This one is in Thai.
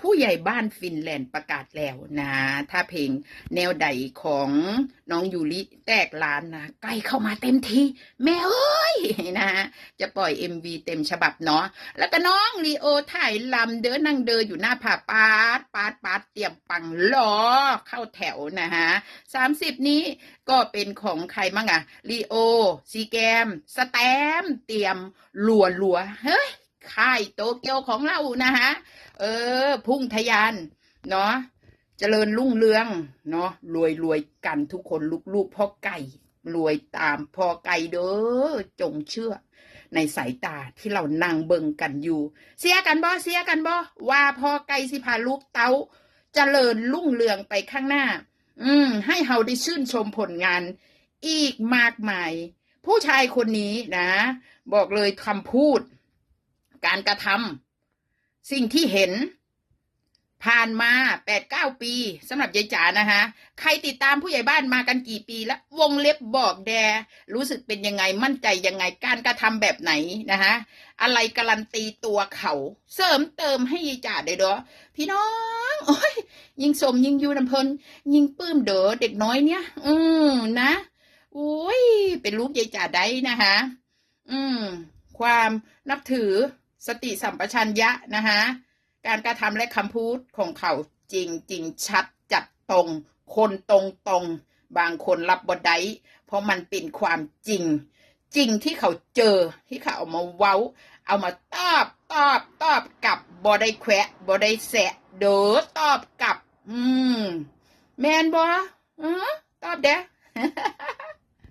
ผู้ใหญ่บ้านฟินแลนด์ประกาศแล้วนะ ถ้าเพลงแนวใดของน้องยูริแตกล้านนะ ใกล้เข้ามาเต็มทีแม่เอ้ยนะจะปล่อย MV เต็มฉบับเนาะแล้วก็น้องลีโอถ่ายลำเดินนั่งเดินอยู่หน้าผาปาดปาดปาดเตรียมปังล้อเข้าแถวนะฮะสามสิบนี้ก็เป็นของใครมั่งอะลีโอซีแกม สแตม เตรียมลัวลัวเฮ้ย ค่ายโตเกียวของเรานะฮะเออ พุ่งทะยาน เนาะเจริญรุ่งเรือง เนาะรวยรวยกันทุกคนลูกๆพ่อไก่ รวยตามพ่อไก่เด้อจงเชื่อ ในสายตาที่เรานั่งเบิ่งกันอยู่ เสียกันบ่เสียกันบ่ว่าพ่อไก่สิพาลูกเต้าเจริญรุ่งเรืองไปข้างหน้า อืม ให้เฮาได้ชื่นชมผลงาน อีกมากมาย ผู้ชายคนนี้นะ บอกเลยคำพูด การกระทำสิ่งที่เห็น ผ่านมาแปดเก้าปีสำหรับยายจ๋านะคะ ใครติดตามผู้ใหญ่บ้านมากันกี่ปีแล้ววงเล็บบอกแด รู้สึกเป็นยังไงมั่นใจยังไงการกระทำแบบไหนนะคะอะไรการันตีตัวเขา เสริมเติมให้ยายจ๋าได้ดอพี่น้องโอ้ยยิงสมยิงยูน้ำเพลินยิงปื้มเด้อเด็กน้อยเนี่ย อืมนะโอ้ยเป็นลูกยายจ๋าได้นะคะ อืม ความนับถือ สติสัมปชัญญะนะคะการกระทำและคำพูดของเขาจริงจริงชัดจัดตรง คนตรงตรงบางคนรับบได้เพราะมันเป็นความจริง จริงที่เขาเจอที่เขาเอามาเว้า เอามาตอบตอบตอบกับบอได้แควะบอได้แสะเด้อตอบกลับ อืม แมนบอเออตอบเด้อ